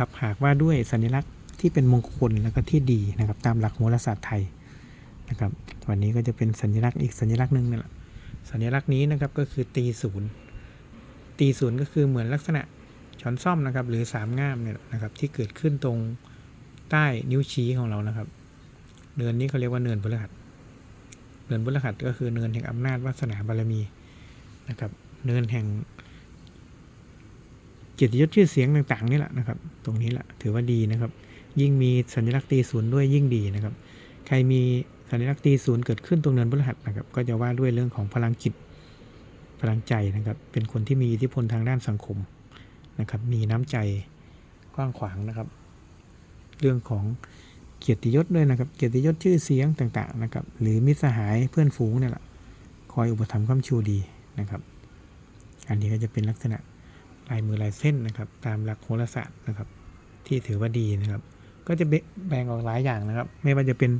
นะครับหากว่าด้วยสัญลักษณ์ที่เป็นมงคลแล้วก็ที่ดีนะครับ ตามหลักโหราศาสตร์ไทยนะครับวันนี้ก็จะเป็นสัญลักษณ์อีกสัญลักษณ์หนึ่งนี่แหละสัญลักษณ์นี้นะครับก็คือตีศูนย์ตีศูนย์ก็คือเหมือนลักษณะช้อนซ่อมนะครับหรือสามง่ามเนี่ยนะครับที่เกิดขึ้นตรงใต้นิ้วชี้ของเรานะครับ เนินนี้เขาเรียกว่าเนินพฤหัสเนินพฤหัสก็คือเนินแห่งอำนาจวาสนาบารมีนะครับ เนินแห่ง เกียรติยศชื่อเสียงต่างๆนี่แหละนะครับ ตรงนี้แหละถือว่าดีนะครับ ยิ่งมีสัญลักษณ์ตีศูนย์ด้วยยิ่งดีนะครับ ใครมีสัญลักษณ์ตีศูนย์เกิดขึ้นตรงเนินพฤหัสนะครับ ก็จะว่าด้วยเรื่องของพลังจิตพลังใจนะครับ เป็นคนที่มีอิทธิพลทางด้านสังคมนะครับ มีน้ำใจกว้างขวางนะครับ เรื่องของเกียรติยศด้วยนะครับ เกียรติยศชื่อเสียงต่างๆนะครับ หรือมิตรสหายเพื่อนฝูงเนี่ยแหละคอยอุปถัมภ์ค้ำชูดีนะครับ อันนี้ก็จะเป็นลักษณะ ลายมือลายเส้นนะครับ ตามหลักโหราศาสตร์นะครับ ที่ถือว่าดีนะครับ ก็จะแบ่งออกหลายอย่างนะครับ ไม่ว่าจะเป็น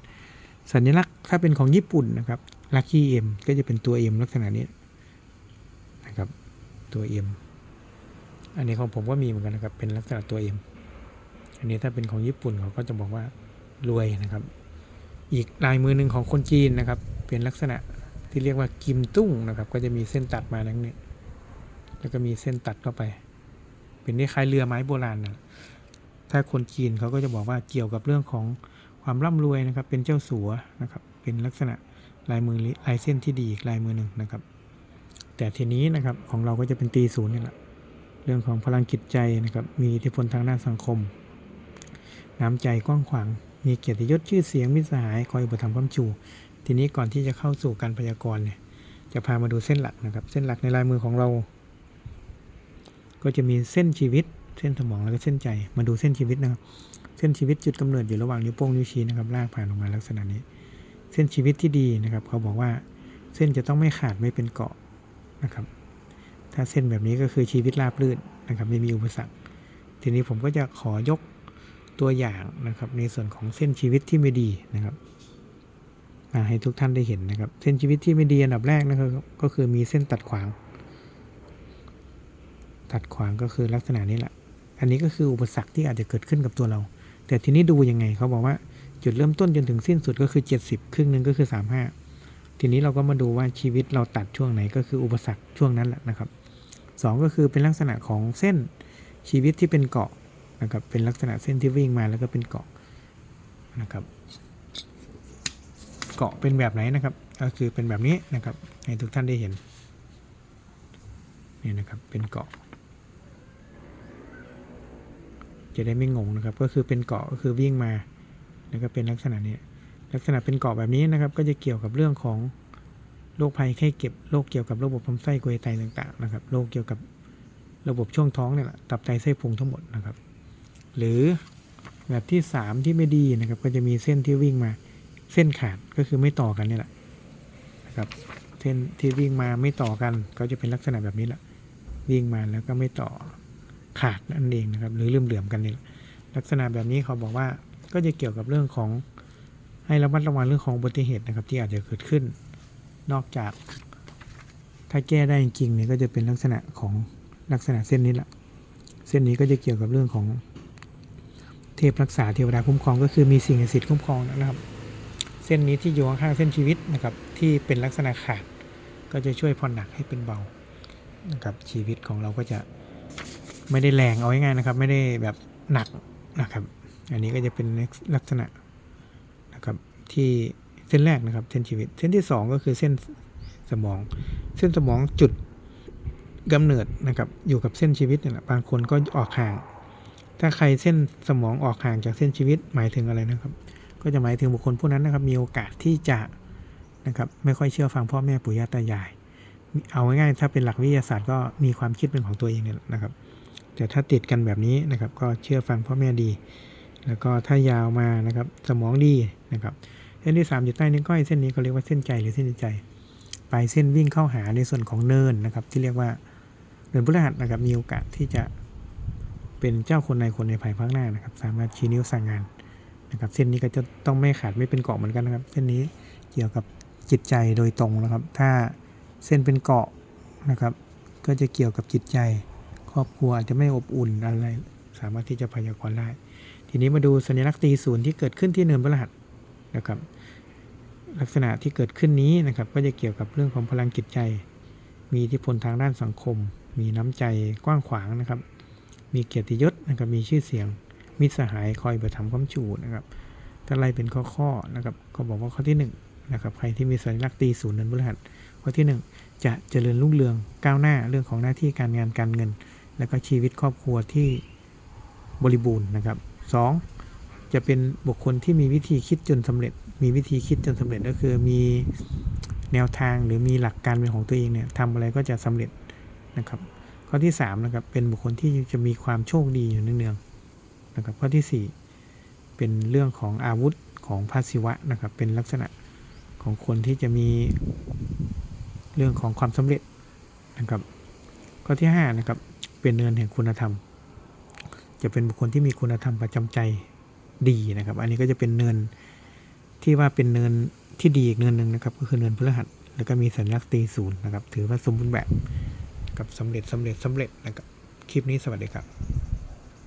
สัญลักษณ์ถ้าเป็นของญี่ปุ่นนะครับลัคกี้เอ็มก็จะเป็นตัวเอ็มลักษณะนี้นะครับ ตัวเอ็มอันนี้ของผมก็มีเหมือนกันนะครับ เป็นลักษณะตัวเอ็มอันนี้ถ้าเป็นของญี่ปุ่นเขาก็จะบอกว่ารวยนะครับ อีกลายมือหนึ่งของคนจีนนะครับ เป็นลักษณะที่เรียกว่ากิมตุ้งนะครับ ก็จะมีเส้นตัดมาทั้งนี้ แล้วก็มีเส้นตัดเข้าไป เป็นคล้ายเรือไม้โบราณนะถ้าคนจีนเขาก็จะบอกว่าเกี่ยวกับเรื่องของความร่ำรวยนะครับ เป็นเจ้าสัวนะครับ เป็นลักษณะลายมือลายเส้นที่ดีอีกลายมือหนึ่งนะครับ แต่ทีนี้นะครับของเราก็จะเป็นตีศูนย์นี่แหละ เรื่องของพลังจิตใจนะครับ มีอิทธิพลทางด้านสังคม น้ำใจกว้างขวาง มีเกียรติยศชื่อเสียงมิตรสหาย คอยอุปถัมภ์ค้ำชู ทีนี้ก่อนที่จะเข้าสู่การพยากรณ์เนี่ย จะพามาดูเส้นหลักนะครับ เส้นหลักในลายมือของเรา ก็จะมีเส้นชีวิต เส้นสมองแล้วก็เส้นใจ มาดูเส้นชีวิตนะครับ เส้นชีวิตจุดกำเนิดอยู่ระหว่างนิ้วโป้งนิ้วชี้นะครับลากผ่านออกมาลักษณะนี้ เส้นชีวิตที่ดีนะครับ เขาบอกว่าเส้นจะต้องไม่ขาดไม่เป็นเกาะนะครับ ถ้าเส้นแบบนี้ก็คือชีวิตราบรื่นนะครับไม่มีอุปสรรค ทีนี้ผมก็จะขอยกตัวอย่างนะครับ ในส่วนของเส้นชีวิตที่ไม่ดีนะครับมาให้ทุกท่านได้เห็นนะครับ เส้นชีวิตที่ไม่ดีอันดับแรกนะครับก็คือมีเส้นตัดขวาง ตัดขวางก็คือลักษณะนี้แหละ อันนี้ก็คืออุปสรรคที่อาจจะเกิดขึ้นกับตัวเรา แต่ทีนี้ดูยังไงเขาบอกว่าจุดเริ่มต้นจนถึงสิ้นสุดก็คือ 70 ครึ่งหนึ่งก็คือ 35 ทีนี้เราก็มาดูว่าชีวิตเราตัดช่วงไหนก็คืออุปสรรคช่วงนั้นแหละนะครับสองก็คือเป็นลักษณะของเส้นชีวิตที่เป็นเกาะนะครับเป็นลักษณะเส้นที่วิ่งมาแล้วก็เป็นเกาะนะครับ เกาะเป็นแบบไหนนะครับ ก็คือเป็นแบบนี้นะครับให้ทุกท่านได้เห็นนี่นะครับเป็นเกาะ จะได้ไม่งงนะครับ ก็คือเป็นเกาะก็คือวิ่งมาแล้วก็เป็นลักษณะนี้ลักษณะเป็นเกาะแบบนี้นะครับ ก็จะเกี่ยวกับเรื่องของโรคภัยไข้เจ็บโรคเกี่ยวกับระบบลำไส้กลวยไตต่างๆนะครับโรคเกี่ยวกับระบบช่วงท้องเนี่ยแหละตับไตไส้พุงทั้งหมดนะครับ หรือแบบที่ 3 ที่ไม่ดีนะครับ ก็จะมีเส้นที่วิ่งมาเส้นขาดก็คือไม่ต่อกันนี่แหละนะครับเส้นที่วิ่งมาไม่ต่อกัน ก็จะเป็นลักษณะแบบนี้แหละวิ่งมาแล้วก็ไม่ต่อ ขาดนั่นเองนะครับ หรือเลื่อมเหลื่อมกันนี่ลักษณะแบบนี้เขาบอกว่าก็จะเกี่ยวกับเรื่องของให้ระมัดระวังเรื่องของอุบัติเหตุนะครับที่อาจจะเกิดขึ้น นอกจาก ถ้าแก้ได้จริงๆเนี่ยก็จะเป็นลักษณะของลักษณะเส้นนี้แหละเส้นนี้ก็จะเกี่ยวกับเรื่องของเทพรักษาเทวดาคุ้มครอง ก็คือมีสิ่งศักดิ์สิทธิ์คุ้มครองนะครับ เส้นนี้ที่อยู่ข้างเส้นชีวิตนะครับ ที่เป็นลักษณะขาดก็จะช่วยผ่อนหนักให้เป็นเบานะครับชีวิตของเราก็จะ ไม่ได้แรงเอาง่ายๆนะครับ ไม่ได้แบบหนักนะครับ อันนี้ก็จะเป็นลักษณะนะครับที่เส้นแรกนะครับ เส้นชีวิต เส้นที่สองก็คือเส้นสมอง เส้นสมองจุดกำเนิดนะครับ อยู่กับเส้นชีวิตเนี่ยบางคนก็ออกห่าง ถ้าใครเส้นสมองออกห่างจากเส้นชีวิตหมายถึงอะไรนะครับ ก็จะหมายถึงบุคคลผู้นั้นนะครับ มีโอกาสที่จะนะครับไม่ค่อยเชื่อฟังพ่อแม่ปู่ย่าตายาย เอาง่ายๆถ้าเป็นหลักวิทยาศาสตร์ก็มีความคิดเป็นของตัวเองเนี่ยนะครับ แต่ถ้าติดกันแบบนี้นะครับ ก็เชื่อฟังพ่อแม่ดี แล้วก็ถ้ายาวมานะครับสมองดีนะครับเส้นที่ 3 อยู่ใต้นิ้วก้อยเส้นนี้เขาเรียกว่าเส้นใจหรือเส้นใจปลายเส้นวิ่งเข้าหาในส่วนของเนินนะครับ ที่เรียกว่าเนินพฤหัสนะครับมีโอกาสที่จะเป็นเจ้าคนในคนในภายภาคหน้านะครับ สามารถชี้นิ้วสั่งงานนะครับเส้นนี้ก็จะต้องไม่ขาดไม่เป็นเกาะเหมือนกันนะครับ เส้นนี้เกี่ยวกับจิตใจโดยตรงนะครับ ถ้าเส้นเป็นเกาะนะครับ ก็จะเกี่ยวกับจิตใจ รอบครัวอาจจะไม่อบอุ่นอะไร สามารถที่จะพยากรณ์ได้ ทีนี้มาดูสัญลักษณ์ตีศูนย์ที่เกิดขึ้นที่เนินพฤหัสนะครับ ลักษณะที่เกิดขึ้นนี้นะครับ ก็จะเกี่ยวกับเรื่องของพลังจิตใจ มีอิทธิพลทางด้านสังคม มีน้ำใจกว้างขวางนะครับ มีเกียรติยศนะครับ มีชื่อเสียง มิตรสหายคอยประทำความชูนะครับถ้าไล่เป็นข้อๆนะครับ ก็บอกว่าข้อที่หนึ่งนะครับ ใครที่มีสัญลักษณ์ตีศูนย์เนินพฤหัสข้อที่หนึ่งจะเจริญรุ่งเรืองก้าวหน้าเรื่องของหน้าที่การงานการเงิน และก็ชีวิตครอบครัวที่บริบูรณ์นะครับสองจะเป็นบุคคลที่มีวิธีคิดจนสำเร็จ มีวิธีคิดจนสำเร็จก็คือมีแนวทางหรือมีหลักการเป็นของตัวเองเนี่ยทำอะไรก็จะสำเร็จนะครับ ข้อที่สามนะครับเป็นบุคคลที่จะมีความโชคดีอยู่เนืองๆนะครับ ข้อที่สี่เป็นเรื่องของอาวุธของพระศิวะนะครับ เป็นลักษณะของคนที่จะมีเรื่องของความสำเร็จนะครับ ข้อที่ห้านะครับ เป็นเนินแห่งคุณธรรม จะเป็นบุคคลที่มีคุณธรรมประจำใจดีนะครับ อันนี้ก็จะเป็นเนินที่ว่าเป็นเนินที่ดีอีกเนินหนึ่งนะครับ ก็คือเนินพฤหัส แล้วก็มีสัญลักษณ์ตีศูนย์นะครับ ถือว่าสมบูรณ์แบบกับสำเร็จสำเร็จสำเร็จนะครับ คลิปนี้สวัสดีครับ